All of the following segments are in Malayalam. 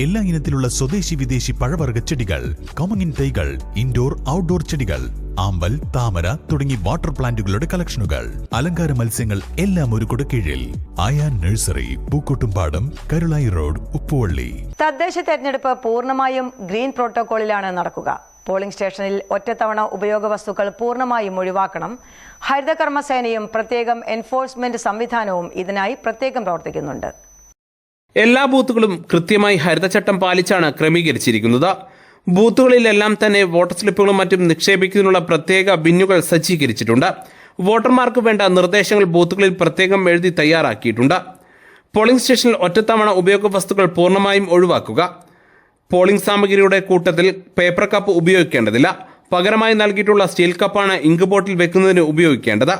എല്ലാ ഇനത്തിലുള്ള സ്വദേശി വിദേശി പഴവർഗ ചെടികൾ കോമങ്ങിൻ തൈകൾ ഇൻഡോർ ഔട്ട്ഡോർ ചെടികൾ ആമ്പൽ താമര തുടങ്ങി വാട്ടർ പ്ലാന്റുകളുടെ കളക്ഷനുകൾ അലങ്കാര മത്സ്യങ്ങൾ എല്ലാം ഒരു കീഴിൽ ആയാൻ നഴ്സറി പൂക്കോട്ടുംപാടം കരുളായി റോഡ് ഉപ്പുവള്ളി. തദ്ദേശ തെരഞ്ഞെടുപ്പ് പൂർണമായും ഗ്രീൻ പ്രോട്ടോകോളിലാണ് നടക്കുക. പോളിംഗ് സ്റ്റേഷനിൽ ഒറ്റത്തവണ ഉപയോഗ വസ്തുക്കൾ പൂർണമായും ഒഴിവാക്കണം. ഹരിതകർമ്മസേനയും പ്രത്യേകം എൻഫോഴ്സ്മെന്റ് സംവിധാനവും ഇതിനായി പ്രത്യേകം പ്രവർത്തിക്കുന്നുണ്ട്. എല്ലാ ബൂത്തുകളും കൃത്യമായി ഹരിതചട്ടം പാലിച്ചാണ് ക്രമീകരിച്ചിരിക്കുന്നത്. ബൂത്തുകളിലെല്ലാം തന്നെ വോട്ടർ സ്ലിപ്പുകളും മറ്റും നിക്ഷേപിക്കുന്നതിനുള്ള പ്രത്യേക ബിന്നുകൾ സജ്ജീകരിച്ചിട്ടുണ്ട്. വോട്ടർമാർക്ക് വേണ്ട നിർദ്ദേശങ്ങൾ ബൂത്തുകളിൽ പ്രത്യേകം എഴുതി തയ്യാറാക്കിയിട്ടുണ്ട്. പോളിംഗ് സ്റ്റേഷനിൽ ഒറ്റത്തവണ ഉപയോഗ വസ്തുക്കൾ പൂർണമായും ഒഴിവാക്കുക. പോളിംഗ് സാമഗ്രിയുടെ കൂട്ടത്തിൽ പേപ്പർ കപ്പ് ഉപയോഗിക്കേണ്ടതില്ല. പകരമായി നൽകിയിട്ടുള്ള സ്റ്റീൽ കപ്പാണ് ഇങ്ക് ബോട്ടിൽ വെക്കുന്നതിന് ഉപയോഗിക്കേണ്ടത്.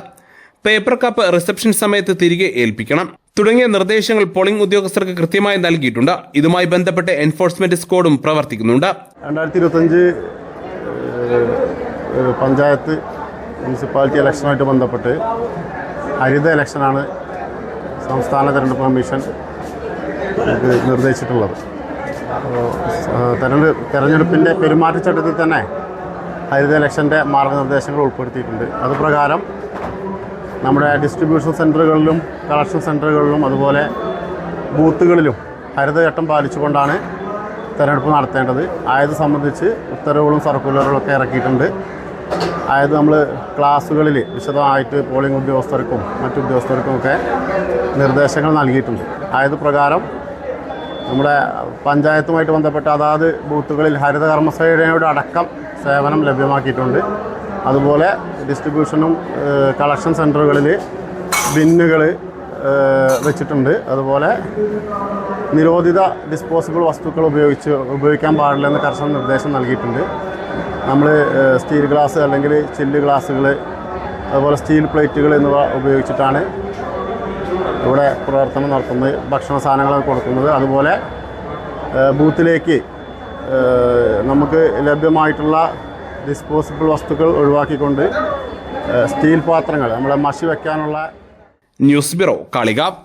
പേപ്പർ കപ്പ് റിസപ്ഷൻ സമയത്ത് തിരികെ ഏൽപ്പിക്കണം. തുടങ്ങിയ നിർദ്ദേശങ്ങൾ പോളിംഗ് ഉദ്യോഗസ്ഥർക്ക് കൃത്യമായി നൽകിയിട്ടുണ്ട്. ഇതുമായി ബന്ധപ്പെട്ട് എൻഫോഴ്സ്മെന്റ് സ്ക്വാഡും പ്രവർത്തിക്കുന്നുണ്ട്. രണ്ടായിരത്തി ഇരുപത്തഞ്ച് പഞ്ചായത്ത് മുനിസിപ്പാലിറ്റി ഇലക്ഷനുമായിട്ട് ബന്ധപ്പെട്ട് ഹരിത ഇലക്ഷനാണ് സംസ്ഥാന തെരഞ്ഞെടുപ്പ് കമ്മീഷൻ നിർദ്ദേശിച്ചിട്ടുള്ളത്. തെരഞ്ഞെടുപ്പ് തെരഞ്ഞെടുപ്പിന്റെ പെരുമാറ്റച്ചട്ടത്തിൽ തന്നെ ഹരിത ഇലക്ഷന്റെ മാർഗനിർദ്ദേശങ്ങൾ ഉൾപ്പെടുത്തിയിട്ടുണ്ട്. അതുപ്രകാരം നമ്മുടെ ഡിസ്ട്രിബ്യൂഷൻ സെന്ററുകളിലും കളക്ഷൻ സെന്ററുകളിലും അതുപോലെ ബൂത്തുകളിലും ഹരിതചട്ടം പാലിച്ചുകൊണ്ടാണ് തെരഞ്ഞെടുപ്പ് നടത്തേണ്ടത്. ആയത് സംബന്ധിച്ച് ഉത്തരവുകളും സർക്കുലറുകളും ഒക്കെ ഇറക്കിയിട്ടുണ്ട്. ആയത് നമ്മൾ ക്ലാസ്സുകളിൽ വിശദമായിട്ട് പോളിംഗ് ഉദ്യോഗസ്ഥർക്കും മറ്റു ഉദ്യോഗസ്ഥർക്കും ഒക്കെ നിർദ്ദേശങ്ങൾ നൽകിയിട്ടുണ്ട്. ആയത് പ്രകാരം നമ്മുടെ പഞ്ചായത്തുമായിട്ട് ബന്ധപ്പെട്ട അതാത് ബൂത്തുകളിൽ ഹരിത കർമ്മസേനയുടെ അടക്കം സേവനം ലഭ്യമാക്കിയിട്ടുണ്ട്. അതുപോലെ ഡിസ്ട്രിബ്യൂഷനും കളക്ഷൻ സെന്ററുകളിൽ ബിന്നുകൾ വെച്ചിട്ടുണ്ട്. അതുപോലെ നിരോധിത ഡിസ്പോസിബിൾ വസ്തുക്കൾ ഉപയോഗിച്ച് ഉപയോഗിക്കാൻ പാടില്ലെന്ന് കർശന നിർദ്ദേശം നൽകിയിട്ടുണ്ട്. നമ്മൾ സ്റ്റീൽ ഗ്ലാസ് അല്ലെങ്കിൽ ചില്ല് ഗ്ലാസ്സുകൾ അതുപോലെ സ്റ്റീൽ പ്ലേറ്റുകൾ എന്നിവ ഉപയോഗിച്ചിട്ടാണ് ഇവിടെ പ്രവർത്തനം നടത്തുന്നത്. ഭക്ഷണ സാധനങ്ങൾ കൊടുക്കുന്നത്. അതുപോലെ ബൂത്തിലേക്ക് നമുക്ക് ലഭ്യമായിട്ടുള്ള ഡിസ്പോസിബിൾ വസ്തുക്കൾ ഒഴിവാക്കിക്കൊണ്ട് സ്റ്റീൽ പാത്രങ്ങൾ നമ്മളെ മഷി വെക്കാനുള്ള ന്യൂസ് ബ്യൂറോ കാളികാവ്.